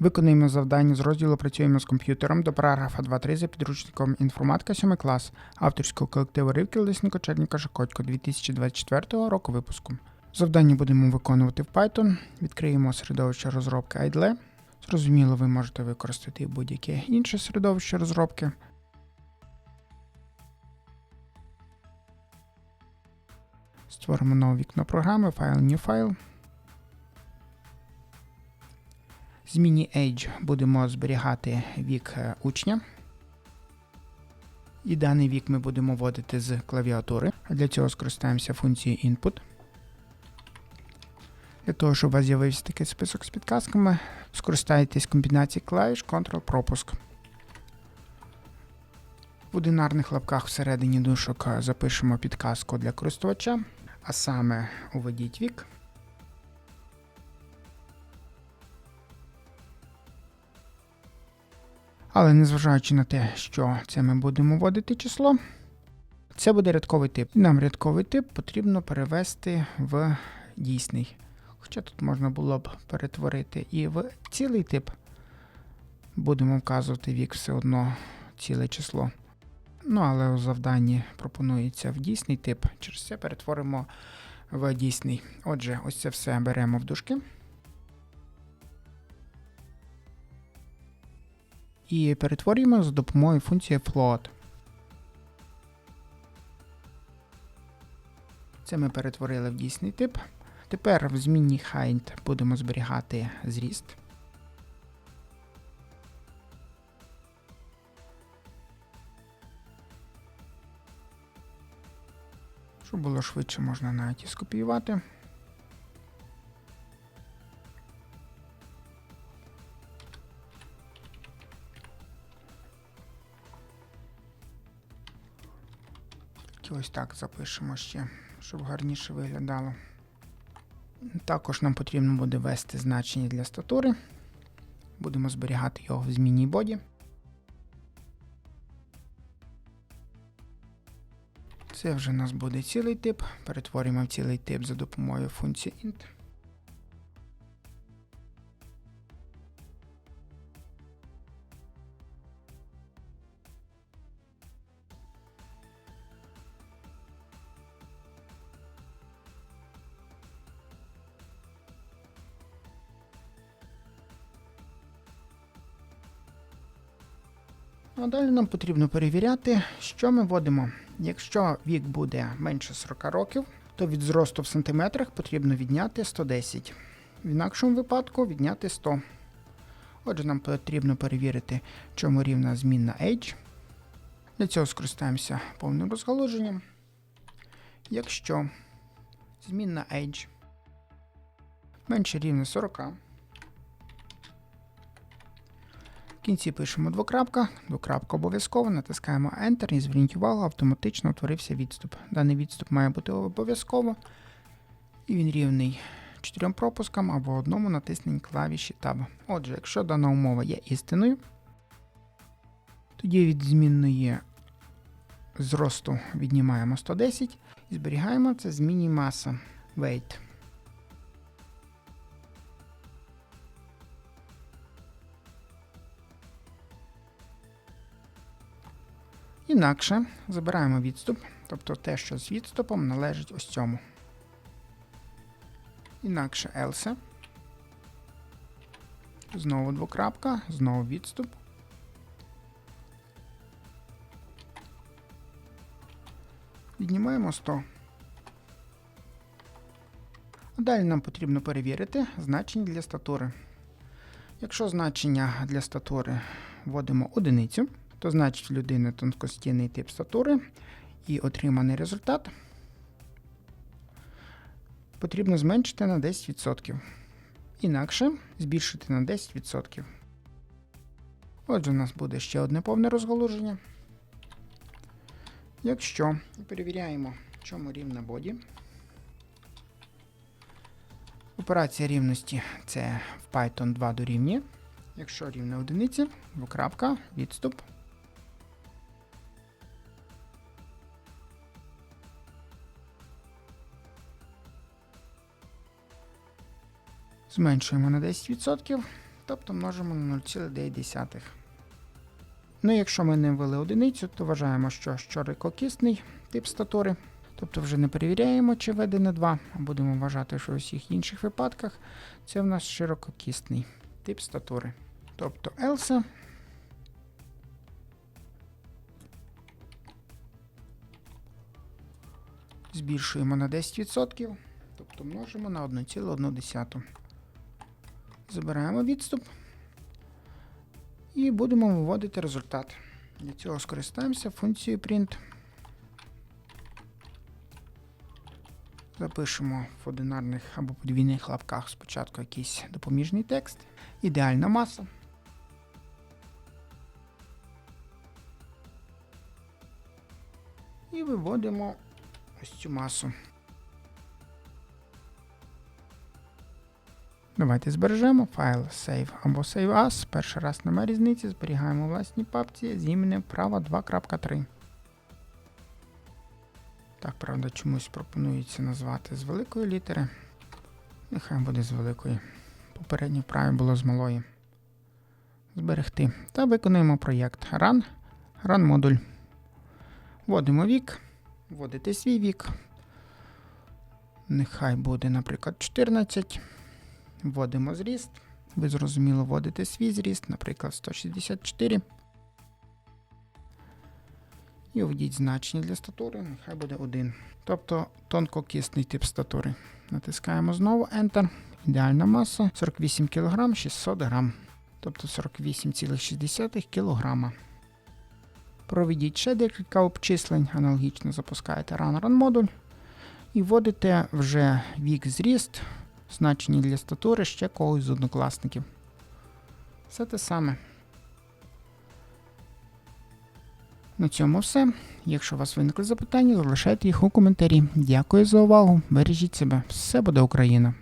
Виконуємо завдання з розділу Працюємо з комп'ютером до параграфа 2.3 за підручником інформатика 7 клас авторського колективу Ривки Лисенко Черніка Шакотько 2024 року випуску. Завдання будемо виконувати в Python. Відкриємо середовище розробки IDLE. Зрозуміло, ви можете використати будь-яке інше середовище розробки. Створимо нове вікно програми, файл New File. Зміні Age будемо зберігати вік е, учня. І даний вік ми будемо вводити з клавіатури. Для цього скористаємося функцією Input. Для того, щоб у вас з'явився такий список з підказками, скористайтесь комбінацією клавіш Ctrl-пропуск. В одинарних лапках всередині дужок е, запишемо підказку для користувача, а саме уведіть вік. Але незважаючи на те, що це ми будемо вводити число, це буде рядковий тип. Нам рядковий тип потрібно перевести в дійсний. Хоча тут можна було б перетворити і в цілий тип. Будемо вказувати вік все одно ціле число. Ну, але у завданні пропонується в дійсний тип. Через це перетворимо в дійсний. Отже, ось це все беремо в дужки. І перетворюємо за допомогою функції float. Це ми перетворили в дійсний тип. Тепер в змінній height будемо зберігати зріст. Щоб було швидше, можна навіть і скопіювати. І ось так запишемо ще, щоб гарніше виглядало. Також нам потрібно буде ввести значення для статури. Будемо зберігати його в змінній боді. Це вже у нас буде цілий тип. Перетворюємо в цілий тип за допомогою функції int. А далі нам потрібно перевіряти, що ми вводимо. Якщо вік буде менше 40 років, то від зросту в сантиметрах потрібно відняти 110. В інакшому випадку відняти 100. Отже, нам потрібно перевірити, чому рівна змінна age. Для цього скористаємося повним розгалуженням. Якщо змінна age менше рівня 40, кінці пишемо двокрапка, двокрапка обов'язково, натискаємо Enter і зверніть увагу, автоматично утворився відступ. Даний відступ має бути обов'язково, і він рівний чотирьом пропускам або одному натисненні клавіші Tab. Отже, якщо дана умова є істиною, тоді від змінної зросту віднімаємо 110 і зберігаємо це змінній маса weight. Інакше забираємо відступ, тобто те, що з відступом належить ось цьому. Інакше else. Знову двокрапка, знову відступ. Віднімаємо 100. А далі нам потрібно перевірити значення для статури. Якщо значення для статури вводимо одиницю, то значить в людини тонкостінний тип статури і отриманий результат потрібно зменшити на 10%. Інакше збільшити на 10%. Отже, у нас буде ще одне повне розголуження. Якщо перевіряємо, чому рівна боді. Операція рівності це в Python 2 дорівнює. Якщо рівна одиниці, двокрапка, відступ. Зменшуємо на 10%. тобто множимо на 0,9. Ну, якщо ми не ввели одиницю, то вважаємо, що ширококісний тип статури. Тобто вже не перевіряємо, чи введене 2, а будемо вважати, що у всіх інших випадках це в нас ширококісний тип статури. Тобто Елса збільшуємо на 10%, тобто множимо на 1,1. Забираємо відступ і будемо виводити результат. Для цього скористаємося функцією print. Запишемо в одинарних або подвійних лапках спочатку якийсь допоміжний текст. Ідеальна маса. І виводимо ось цю масу. Давайте збережемо файл save або save as. Перший раз немає різниці, зберігаємо у власній папці з іменем права 2.3. Так, правда, чомусь пропонується назвати з великої літери. Нехай буде з великої. Попереднє вправі було з малої. Зберегти. Та виконуємо проєкт Run. Run модуль. Вводимо вік. Вводите свій вік. Нехай буде, наприклад, 14. Вводимо зріст. Ви зрозуміло вводите свій зріст, наприклад, 164. І введіть значення для статури, нехай буде 1. Тобто тонкокисний тип статури. Натискаємо знову Enter. Ідеальна маса 48 кг 600 г. Тобто 48,6 кг. Проведіть ще декілька обчислень, аналогічно запускаєте Run Run модуль і вводите вже вік зріст, значення для статури ще когось з однокласників. Все те саме. На цьому все. Якщо у вас виникли запитання, залишайте їх у коментарі. Дякую за увагу. Бережіть себе. Все буде Україна!